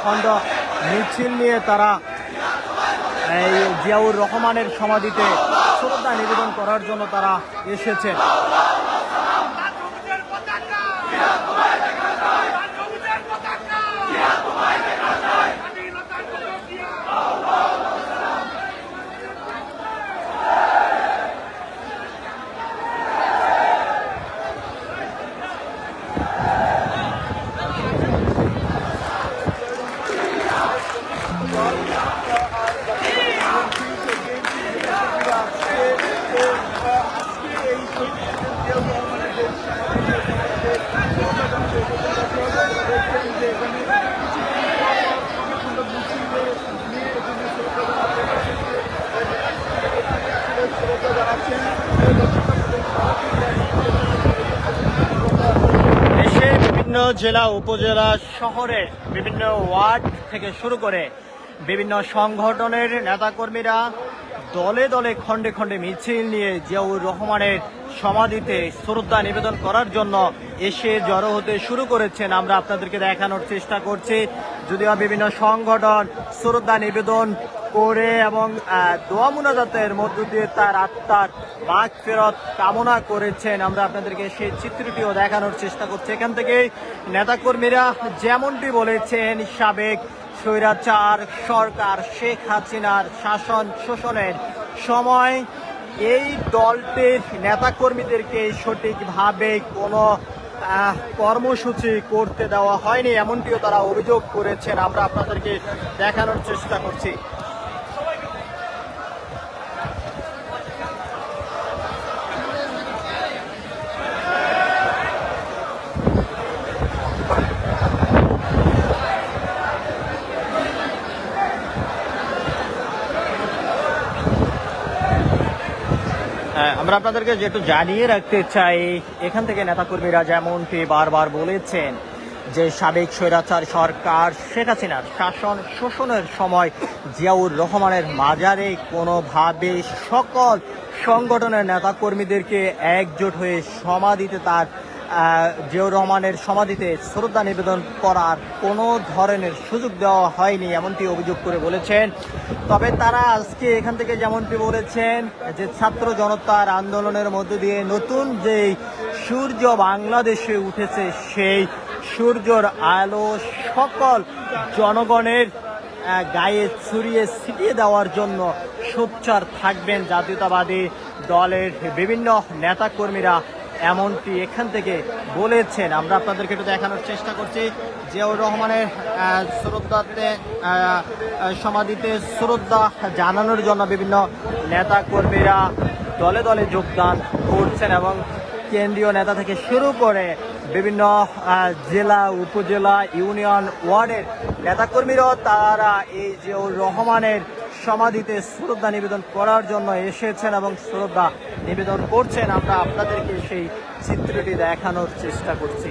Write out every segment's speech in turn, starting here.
খণ্ড মিছিল নিয়ে তারা এই জিয়াউর রহমানের সমাধিতে শ্রদ্ধা নিবেদন করার জন্য তারা এসেছেন দেশের বিভিন্ন জেলা উপজেলা শহরে বিভিন্ন ওয়ার্ড থেকে শুরু করে বিভিন্ন সংগঠনের নেতাকর্মীরা দলে দলে খণ্ডে খণ্ডে মিছিল নিয়ে জিয়াউর রহমানের সমাধিতে শ্রদ্ধা নিবেদন করার জন্য এসে জড়ো হতে শুরু করেছেন। আমরা আপনাদেরকে দেখানোর চেষ্টা করছি। যদিও বিভিন্ন সংগঠন শ্রদ্ধা নিবেদন করে এবং দোয়া মুনাজাতের মধ্য দিয়ে তার আত্মার বাঘ ফেরত কামনা করেছেন। আমরা আপনাদেরকে সেই চিত্রটিও দেখানোর চেষ্টা করছি। এখান থেকে নেতাকর্মীরা যেমনটি বলেছেন, সাবেক স্বৈরাচার সরকার শেখ হাসিনার শাসন শোষণের সময় এই দলটির নেতাকর্মীদেরকে সঠিকভাবে কোনো কর্মসূচি করতে দেওয়া হয়নি, এমনটিও তারা অভিযোগ করেছেন। আমরা আপনাদেরকে দেখানোর চেষ্টা করছি হ্যাঁ, আমরা আপনাদেরকে যেটু জানিয়ে রাখতে চাই, এখান থেকে নেতাকর্মীরা যেমনটি বারবার বলেছেন যে সাবেক স্বৈরাচার সরকার, শেখ হাসিনার শাসন শোষণের সময় জিয়াউর রহমানের মাজারে কোনোভাবে সকল সংগঠনের নেতাকর্মীদেরকে একজোট হয়ে সমাধিতে তার জিয়াউর রহমানের সমাধিতে শ্রদ্ধা নিবেদন করার কোনো ধরনের সুযোগ দেওয়া হয়নি, এমনটি অভিযোগ করে বলেছেন। তবে তারা আজকে এখান থেকে যেমনটি বলেছেন, যে ছাত্র জনতার আন্দোলনের মধ্য দিয়ে নতুন যেই সূর্য বাংলাদেশে উঠেছে, সেই সূর্যর আলো সকল জনগণের গায়ে ছড়িয়ে ছিটিয়ে দেওয়ার জন্য সোচ্চার থাকবেন জাতীয়তাবাদী দলের বিভিন্ন নেতাকর্মীরা। এমনটি এখান থেকে বলেছেন। আমরা আপনাদেরকে একটু দেখানোর চেষ্টা করছি। জিয়াউর রহমানের শ্রদ্ধাতে সমাধিতে শ্রদ্ধা জানানোর জন্য বিভিন্ন নেতাকর্মীরা দলে দলে যোগদান করছেন এবং কেন্দ্রীয় নেতা থেকে শুরু করে বিভিন্ন জেলা, উপজেলা, ইউনিয়ন ওয়ার্ডের নেতাকর্মীরাও তারা এই জিয়াউর রহমানের সমাধিতে শ্রদ্ধা নিবেদন করার জন্য এসেছেন এবং শ্রদ্ধা নিবেদন করছেন। আমরা আপনাদেরকে সেই চিত্রটি দেখানোর চেষ্টা করছি।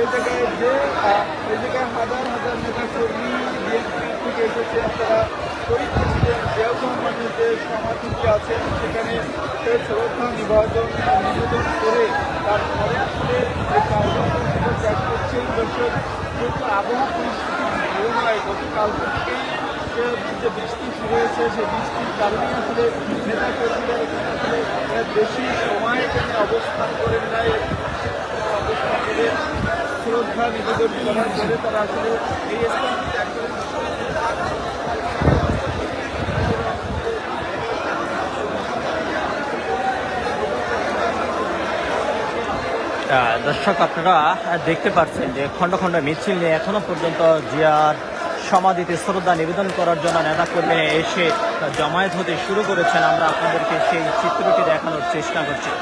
এই জায়গায় যে এই জায়গায় হাজার হাজার নেতা কর্মী থেকে এসেছে, আপনারা শহীদ প্রেসিডেন্ট জিয়াউর আছেন সেখানে শ্রদ্ধা নিবেদন নিবেদন করে তারপরে আসলে যে আবহাওয়া পরিস্থিতি গতকাল থেকেই যে বৃষ্টি শুরু হয়েছে সেই বৃষ্টির কারণে আসলে নেতা কর্মীরা বেশি সময় এখানে অবস্থান করেন নাই। অবস্থান করে শ্রদ্ধা তারা আসলে এই দর্শক, আপনারা দেখতে পাচ্ছেন যে খণ্ড খণ্ড মিছিল নিয়ে এখনও পর্যন্ত জিয়ার সমাধিতে শ্রদ্ধা নিবেদন করার জন্য নেতাকর্মীরা এসে জমায়েত হতে শুরু করেছেন। আমরা আপনাদেরকে সেই চিত্রটি দেখানোর চেষ্টা করছি।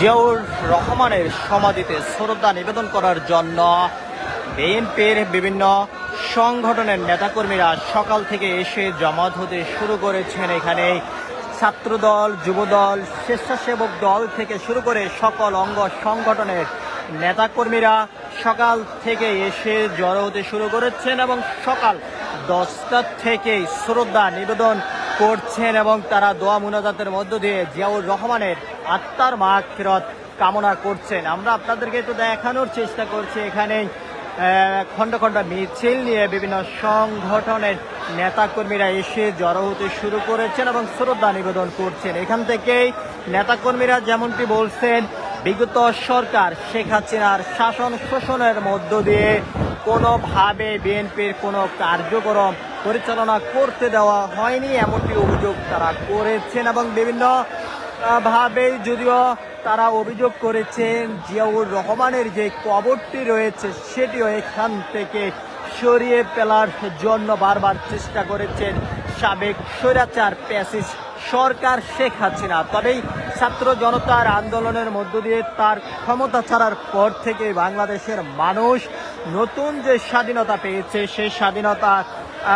জিয়াউর রহমানের সমাধিতে শ্রদ্ধা নিবেদন করার জন্য বিএনপির বিভিন্ন সংগঠনের নেতাকর্মীরা সকাল থেকে এসে জমাত হতে শুরু করেছেন এখানে। ছাত্রদল, যুবদল, স্বেচ্ছাসেবক দল থেকে শুরু করে সকল অঙ্গ সংগঠনের নেতাকর্মীরা সকাল থেকে এসে জড়ো হতে শুরু করেছেন এবং সকাল দশটা থেকেই শ্রদ্ধা নিবেদন করছেন এবং তারা দোয়া মুনাজাতের মধ্য দিয়ে জিয়াউর রহমানের আত্মার মাগফিরত কামনা করছেন। আমরা আপনাদেরকে তো দেখানোর চেষ্টা করছি এখানে খণ্ড খণ্ড মিছিল নিয়ে বিভিন্ন সংগঠনের নেতাকর্মীরা এসে জড়ো হতে শুরু করেছেন এবং শ্রদ্ধা নিবেদন করছেন। এখান থেকেই নেতাকর্মীরা যেমনটি বলছেন, বিগত সরকার শেখ হাসিনার শাসন শোষণের মধ্য দিয়ে কোনোভাবে বিএনপির কোনো কার্যক্রম পরিচালনা করতে দেওয়া হয়নি, এমনটি অভিযোগ তারা করেছেন এবং বিভিন্ন ভাবে যদিও তারা অভিযোগ করেছেন, জিয়াউর রহমানের যে কবরটি রয়েছে সেটিও এখান থেকে সরিয়ে ফেলার জন্য বারবার চেষ্টা করেছেন সাবেক স্বৈরাচার প্যাসিস সরকার শেখ হাসিনা। তবেই ছাত্র জনতার আন্দোলনের মধ্য দিয়ে তার ক্ষমতা ছাড়ার পর থেকে বাংলাদেশের মানুষ নতুন যে স্বাধীনতা পেয়েছে, সেই স্বাধীনতা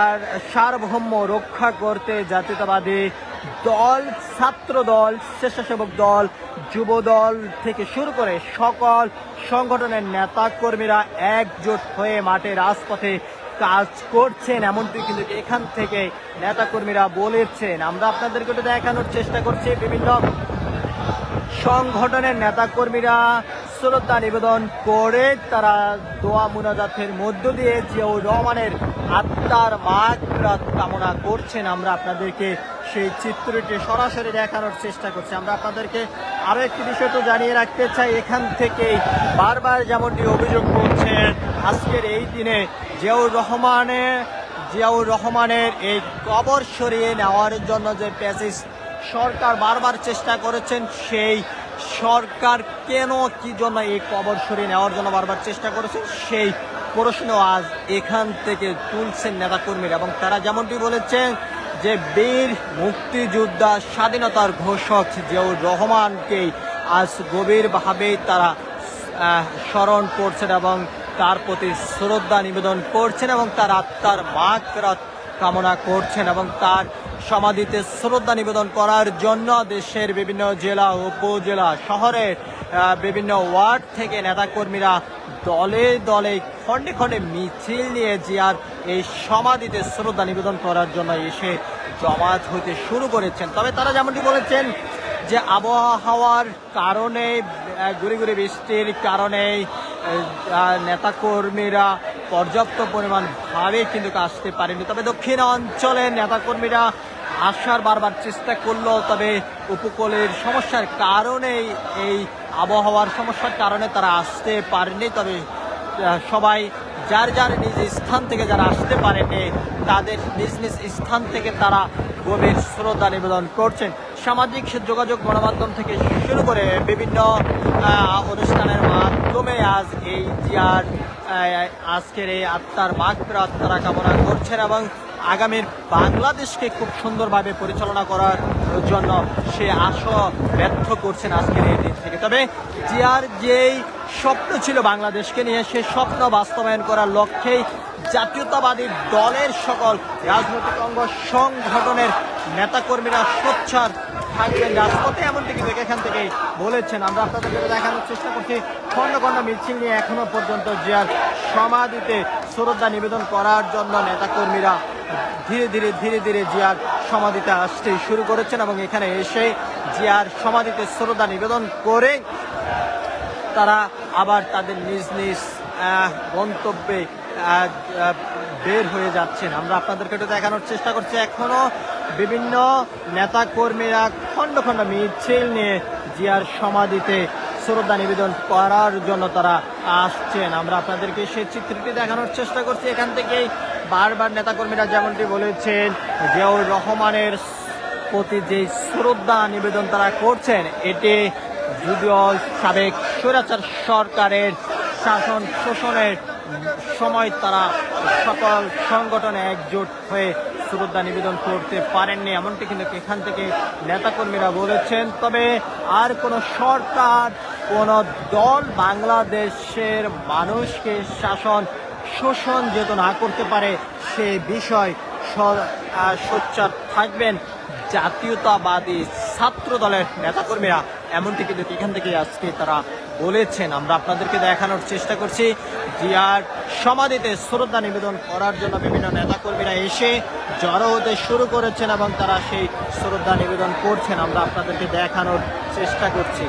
আর সার্বভৌম রক্ষা করতে জাতীয়তাবাদী দল ছাত্র দল স্বেচ্ছাসেবক দল যুব দল থেকে শুরু করে সকল সংগঠনের নেতা কর্মীরা একজোট হয়ে মাঠে রাজপথে কাজ করছেন, এমনটি কিন্তু এখান থেকে নেতাকর্মীরা বলেছেন। আমরা আপনাদেরকে একটু দেখানোর চেষ্টা করছি বিভিন্ন সংগঠনের নেতাকর্মীরা শ্রদ্ধা নিবেদন করে তারা দোয়া মুনাজাতের মধ্য দিয়ে জিয়াউর রহমানের আত্মার মাগরাত কামনা করছেন। আমরা আপনাদেরকে সেই চিত্রটি সরাসরি দেখানোর চেষ্টা করছি। আমরা আপনাদেরকে আরও একটি বিষয় তো জানিয়ে রাখতে চাই। এখান থেকেই বারবার যেমনটি অভিযোগ করছেন, আজকের এই দিনে জিয়াউর রহমানের জিয়াউর রহমানের এই কবর সরিয়ে নেওয়ার জন্য যে প্যাসেজ সরকার বারবার চেষ্টা করেছেন, সেই সরকার কেন কি জন্য এই কবর সরিয়ে নেওয়ার জন্য বারবার চেষ্টা করেছেন সেই প্রশ্ন আজ এখান থেকে তুলছেন নেতাকর্মীরা এবং তারা যেমনটি বলেছেন যে বীর মুক্তিযোদ্ধা স্বাধীনতার ঘোষক জিয়াউর রহমানকেই আজ গভীরভাবে তারা স্মরণ করছেন এবং তার প্রতি শ্রদ্ধা নিবেদন করছেন এবং তার আত্মার মাগফিরাত কামনা করছেন এবং তার সমাধিতে শ্রদ্ধা নিবেদন করার জন্য দেশের বিভিন্ন জেলা উপজেলা শহরের বিভিন্ন ওয়ার্ড থেকে নেতাকর্মীরা দলে দলে খণ্ডে খণ্ডে মিছিল নিয়ে জিয়ার এই সমাধিতে শ্রদ্ধা নিবেদন করার জন্য এসে জমায়েত হতে শুরু করেছেন। তবে তারা যেমনটি বলেছেন যে আবহাওয়ার কারণে গুড়ি গুড়ি বৃষ্টির কারণে আহ, নেতাকর্মীরা পর্যাপ্ত পরিমাণ ভাবে কিন্তু আসতে পারেনি। তবে দক্ষিণ অঞ্চলের নেতাকর্মীরা আসার বারবার চেষ্টা করল, তবে উপকূলের সমস্যার কারণেই এই আবহাওয়ার সমস্যার কারণে তারা আসতে পারেনি। তবে সবাই যার যার নিজ স্থান থেকে যারা আসতে পারেনি, তাদের নিজ নিজ স্থান থেকে তারা গভীর শ্রদ্ধা নিবেদন করছেন। সামাজিক যোগাযোগ গণমাধ্যম থেকে শুরু করে বিভিন্ন অনুষ্ঠানের মাধ্যমে আজ এই জিয়ার আজকের এই আত্মার মাগফিরাত তারা কামনা করছেন এবং আগামীর বাংলাদেশকে খুব সুন্দরভাবে পরিচালনা করার জন্য সে আশা ব্যর্থ করছেন আজকের এই দিন থেকে। তবে জিয়ার যেই স্বপ্ন ছিল বাংলাদেশকে নিয়ে, সে স্বপ্ন বাস্তবায়ন করার লক্ষ্যেই জাতীয়তাবাদী দলের সকল রাজনৈতিক অঙ্গ সংগঠনের নেতাকর্মীরা সোচ্চার থাকবেন রাজপথে, এমনটি কিন্তু এখান থেকে বলেছেন। আমরা আপনাদেরকে দেখানোর চেষ্টা করছি খণ্ড খণ্ড মিছিল নিয়ে এখনও পর্যন্ত জিয়ার সমাধিতে শ্রদ্ধা নিবেদন করার জন্য নেতাকর্মীরা ধীরে ধীরে ধীরে ধীরে জিয়ার সমাধিতে আসতে শুরু করেছেন এবং এখানে এসে জিয়ার সমাধিতে শ্রদ্ধা নিবেদন করে তারা আবার তাদের নিজ নিজ গন্তব্যে বের হয়ে যাচ্ছেন। আমরা আপনাদেরকে একটু দেখানোর চেষ্টা করছি। এখনও বিভিন্ন নেতা কর্মীরা খণ্ড খণ্ড মিছিল নিয়ে জিয়ার সমাধিতে শ্রদ্ধা নিবেদন করার জন্য তারা আসছেন। আমরা আপনাদেরকে সেই চিত্রটি দেখানোর চেষ্টা করছি। এখান থেকেই বারবার নেতাকর্মীরা যেমনটি বলেছেন, জিয়াউর রহমানের প্রতি যে শ্রদ্ধা নিবেদন তারা করছেন, এটি যদিও সাবেক স্বৈরাচার সরকারের শাসন শোষণের সময় তারা সকল সংগঠনে একজোট হয়ে শ্রদ্ধা নিবেদন করতে পারেননি। এমনটি কিন্তু এখান থেকে নেতাকর্মীরা বলেছেন। তবে আর কোনো সরকার, কোন দল বাংলাদেশের মানুষকে শাসন, শোষণ যেত না করতে পারে, সে বিষয় সোচ্চার থাকবেন। জাতীয়তাবাদী ছাত্র দলের নেতাকর্মীরা এমনটি কিন্তু এখান থেকে আজকে তারা বলেছেন, আমরা আপনাদেরকে দেখানোর চেষ্টা করছি। জিয়ার সমাধিতে শ্রদ্ধা নিবেদন করার জন্য বিভিন্ন নেতাকর্মীরা এসে জড়ো হতে শুরু করেছেন এবং তারা সেই শ্রদ্ধা নিবেদন করছেন। আমরা আপনাদেরকে দেখানোর চেষ্টা করছি।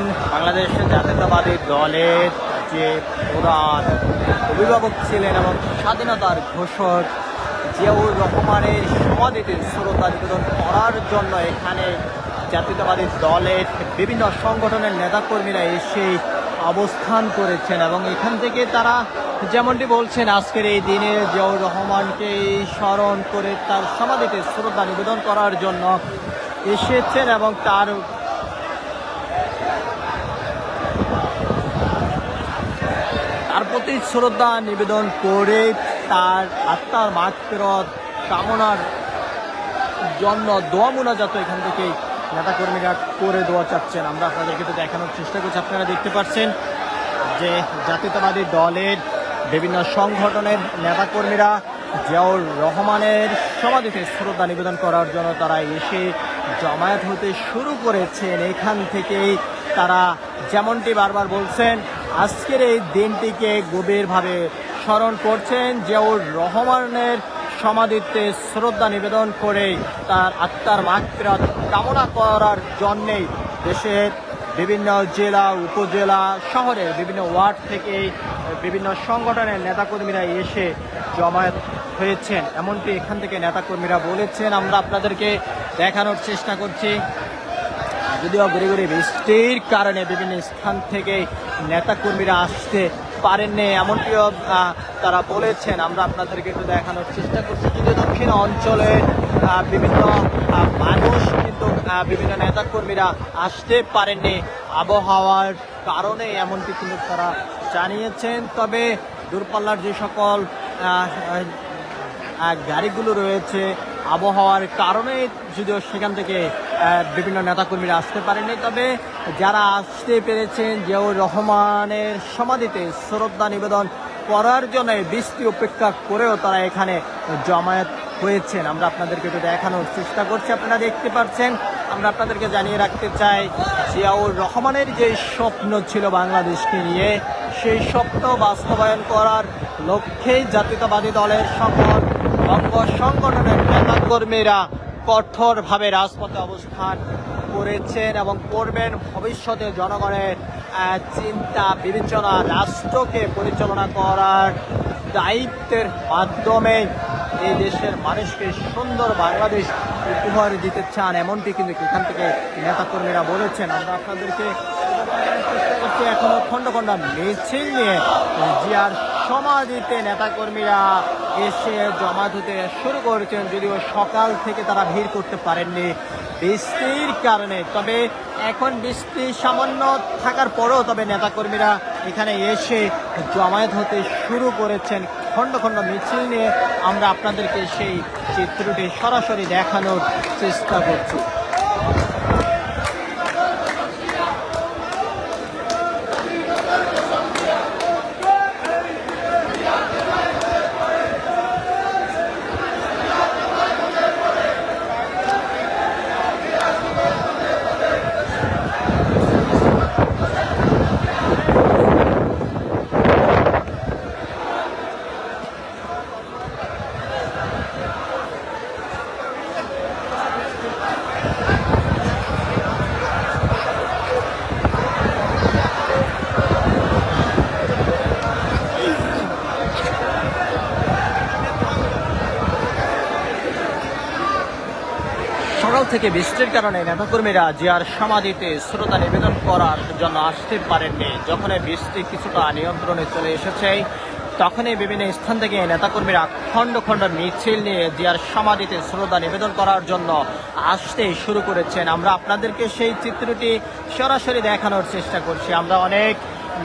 দেখছেন বাংলাদেশ জাতীয়তাবাদী দলের যে প্রধান অভিভাবক ছিলেন এবং স্বাধীনতার ঘোষক জিয়াউর রহমানের সমাধিতে শ্রদ্ধা নিবেদন করার জন্য এখানে জাতীয়তাবাদী দলের বিভিন্ন সংগঠনের নেতাকর্মীরা এসে অবস্থান করেছেন এবং এখান থেকে তারা যেমনটি বলছেন, আজকের এই দিনে জিয়াউর রহমানকে স্মরণ করে তার সমাধিতে শ্রদ্ধা নিবেদন করার জন্য এসেছেন এবং তার তার প্রতি শ্রদ্ধা নিবেদন করে তার আত্মার মাগফিরত কামনার জন্য দোয়া মোনাজাত এখান থেকে নেতাকর্মীরা করে দেওয়া চাচ্ছেন। আমরা আপনাদেরকে তো দেখানোর চেষ্টা করছি, আপনারা দেখতে পাচ্ছেন যে জাতীয়তাবাদী দলের বিভিন্ন সংগঠনের নেতাকর্মীরা জিয়াউর রহমানের সমাধিতে শ্রদ্ধা নিবেদন করার জন্য তারা এসে জমায়েত হতে শুরু করেছেন। এখান থেকেই তারা যেমনটি বারবার বলছেন আজকের এই দিনটিকে গভীরভাবে স্মরণ করছেন জিয়াউর রহমানের সমাধিতে শ্রদ্ধা নিবেদন করে তার আত্মার মাগফিরাত কামনা করার জন্যেই দেশের বিভিন্ন জেলা, উপজেলা, শহরের বিভিন্ন ওয়ার্ড থেকে বিভিন্ন সংগঠনের নেতাকর্মীরা এসে জমায়েত হয়েছেন। এমনকি এখান থেকে নেতাকর্মীরা বলেছেন। আমরা আপনাদেরকে দেখানোর চেষ্টা করছি। যদিও ঘুরে ঘুরে বৃষ্টির কারণে বিভিন্ন স্থান থেকে নেতাকর্মীরা আসতে পারেননি। এমনটিও তারা বলেছেন। আমরা আপনাদেরকে একটু দেখানোর চেষ্টা করছি। কিন্তু দক্ষিণ অঞ্চলে বিভিন্ন মানুষ কিন্তু বিভিন্ন নেতাকর্মীরা আসতে পারেননি। আবহাওয়ার কারণে এমনটি কিন্তু তারা জানিয়েছেন। তবে দূরপাল্লার যে সকল গাড়িগুলো রয়েছে আবহাওয়ার কারণে যদিও সেখান থেকে বিভিন্ন নেতাকর্মীরা আসতে পারেনি তবে যারা আসতে পেরেছেন জিয়াউর রহমানের সমাধিতে শ্রদ্ধা নিবেদন করার জন্য বৃষ্টি উপেক্ষা করেও তারা এখানে জমায়েত হয়েছেন। আমরা আপনাদেরকে একটু দেখানোর চেষ্টা করছি, আপনারা দেখতে পাচ্ছেন। আমরা আপনাদেরকে জানিয়ে রাখতে চাই, জিয়াউর রহমানের যে স্বপ্ন ছিল বাংলাদেশকে নিয়ে, সেই স্বপ্ন বাস্তবায়ন করার লক্ষ্যেই জাতীয়তাবাদী দলের সকল অঙ্গ সংগঠনের নেতাকর্মীরা কঠোরভাবে রাজপথে অবস্থান করেছেন এবং করবেন ভবিষ্যতে জনগণের চিন্তা, বিবেচনা, রাষ্ট্রকে পরিচালনা করার দায়িত্বের মাধ্যমে এই দেশের মানুষকে সুন্দর বাংলাদেশ উপহার দিতে চান। এমনটি কিন্তু এখান থেকে নেতাকর্মীরা বলেছেন। আমরা আপনাদেরকে এখনও খন্ড খন্ড মিছিল নিয়ে জিয়ার সমাধিতে নেতাকর্মীরা এসে জমাত হতে শুরু করেছেন, যদিও সকাল থেকে তারা ভিড় করতে পারেননি বৃষ্টির কারণে। তবে এখন বৃষ্টি সামান্য থাকার পরেও তবে নেতাকর্মীরা এখানে এসে জমায়েত হতে শুরু করেছেন। খণ্ড খণ্ড মিছিল নিয়ে আমরা আপনাদেরকে সেই চিত্রটি সরাসরি দেখানোর চেষ্টা করছি সকাল থেকে বৃষ্টির কারণে নেতাকর্মীরা জিয়ার সমাধিতে শ্রোতা নিবেদন করার জন্য আসতে পারেননি। যখন বৃষ্টি কিছুটা নিয়ন্ত্রণে চলে এসেছে, তখনই বিভিন্ন স্থান থেকে নেতাকর্মীরা খণ্ড খণ্ড মিছিল নিয়ে জিয়ার সমাধিতে শ্রদ্ধা নিবেদন করার জন্য আসতে শুরু করেছেন। আমরা আপনাদেরকে সেই চিত্রটি সরাসরি দেখানোর চেষ্টা করছি। আমরা অনেক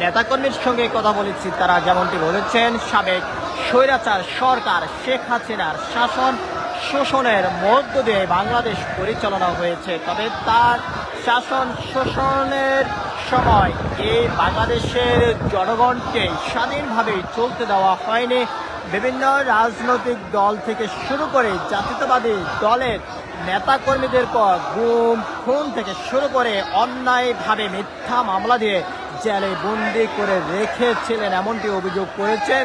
নেতাকর্মীর সঙ্গে কথা বলেছি, তারা যেমনটি বলেছেন, সাবেক স্বৈরাচার সরকার শেখ হাসিনার শাসন শোষণের মধ্য দিয়ে বাংলাদেশ পরিচালনা হয়েছে। তবে তার শাসন শোষণের সময় এই বাংলাদেশের জনগণকে স্বাধীনভাবে চলতে দেওয়া হয়নি। বিভিন্ন রাজনৈতিক দল থেকে শুরু করে জাতীয়তাবাদী দলের নেতাকর্মীদের পর গুম, খুন থেকে শুরু করে অন্যায়ভাবে মিথ্যা মামলা দিয়ে জেলে বন্দি করে রেখেছিলেন এমনটি অভিযোগ করেছেন।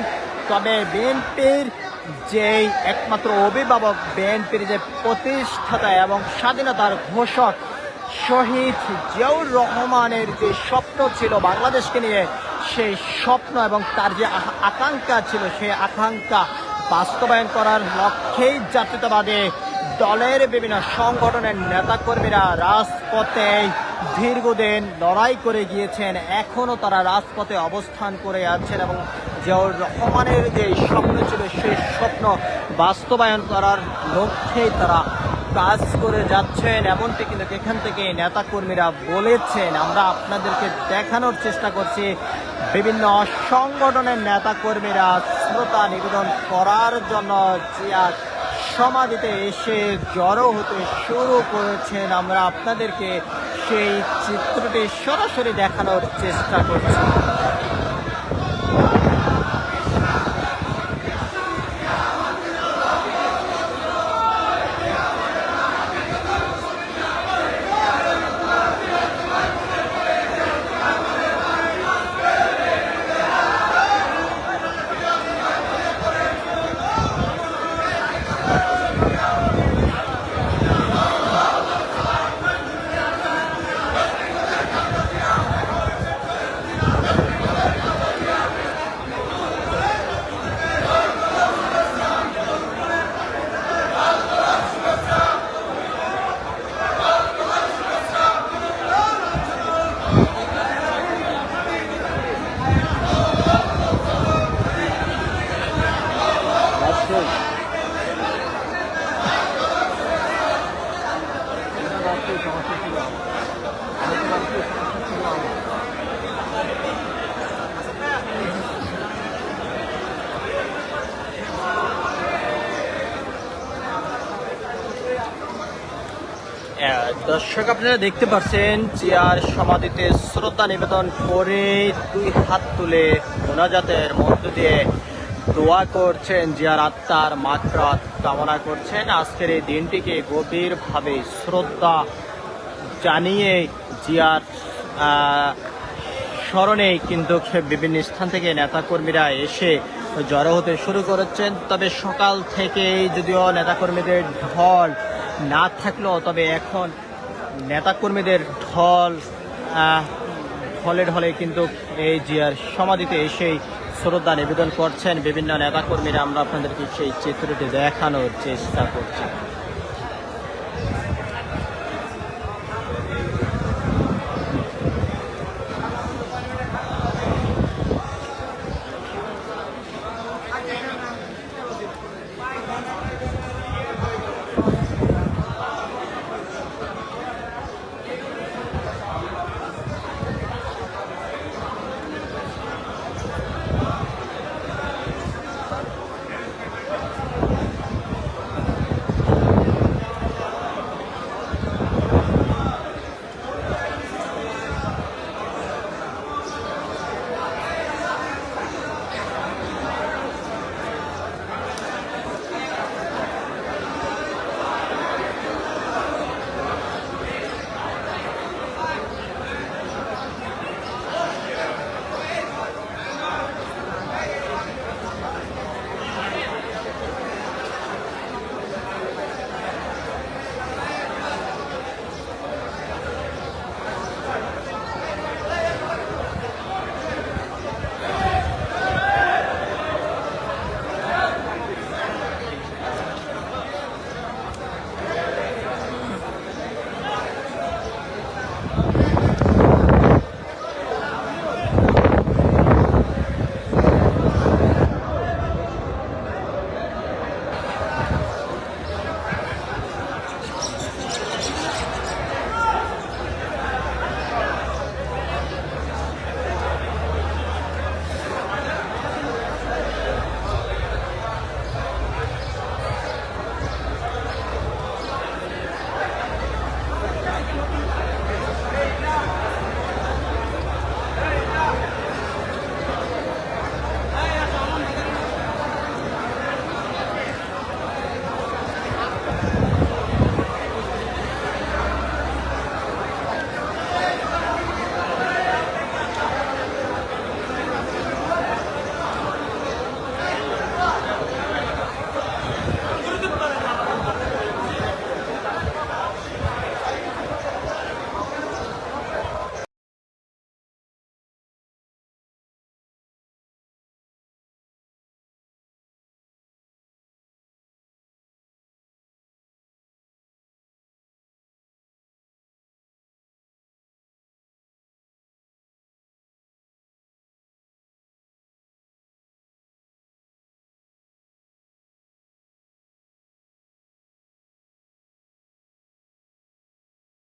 তবে বিএনপির যেই একমাত্র অভিভাবক বিএনপির যে প্রতিষ্ঠাতা এবং স্বাধীনতার ঘোষক শহীদ জিয়াউর রহমানের যে স্বপ্ন ছিল বাংলাদেশকে নিয়ে, সেই স্বপ্ন এবং তার যে আকাঙ্ক্ষা ছিল, সেই আকাঙ্ক্ষা বাস্তবায়ন করার লক্ষ্যেই জাতীয়তাবাদে দলের বিভিন্ন সংগঠনের নেতাকর্মীরা রাজপথে দীর্ঘদিন লড়াই করে গিয়েছেন। এখনও তারা রাজপথে অবস্থান করে আছেন এবং জিয়াউর রহমানের যে স্বপ্ন ছিল, সেই স্বপ্ন বাস্তবায়ন করার লক্ষ্যেই তারা কাজ করে যাচ্ছেন। এমনটি কিন্তু এখান থেকে নেতাকর্মীরা বলেছেন। আমরা আপনাদেরকে দেখানোর চেষ্টা করছি, বিভিন্ন সংগঠনের নেতাকর্মীরা শ্রোতা নিবেদন করার জন্য জিয়ার সমাধিতে এসে জড়ো হতে শুরু করেছেন। আমরা আপনাদেরকে সেই চিত্রটি সরাসরি দেখানোর চেষ্টা করছি। দর্শক, আপনারা দেখতে পাচ্ছেন চেয়ার সমাধিতে শ্রদ্ধা নিবেদন করে দুই হাত তুলে মোনাজাতের মধ্য দিয়ে দোয়া করছেন জিয়ার আত্মার মাত্রাত কামনা করছেন। আজকের এই দিনটিকে গভীরভাবে শ্রদ্ধা জানিয়ে জিয়ার স্মরণে কিন্তু বিভিন্ন স্থান থেকে নেতাকর্মীরা এসে জড়ো হতে শুরু করেছেন। তবে সকাল থেকেই যদিও নেতাকর্মীদের ঢল না থাকলেও তবে এখন নেতাকর্মীদের ঢল ঢলে ঢলে কিন্তু এই জিয়ার সমাধিতে এসেই শ্রদ্ধা নিবেদন করছেন বিভিন্ন নেতাকর্মীরা। আমরা আপনাদেরকে সেই চিত্রটি দেখানোর চেষ্টা করছি।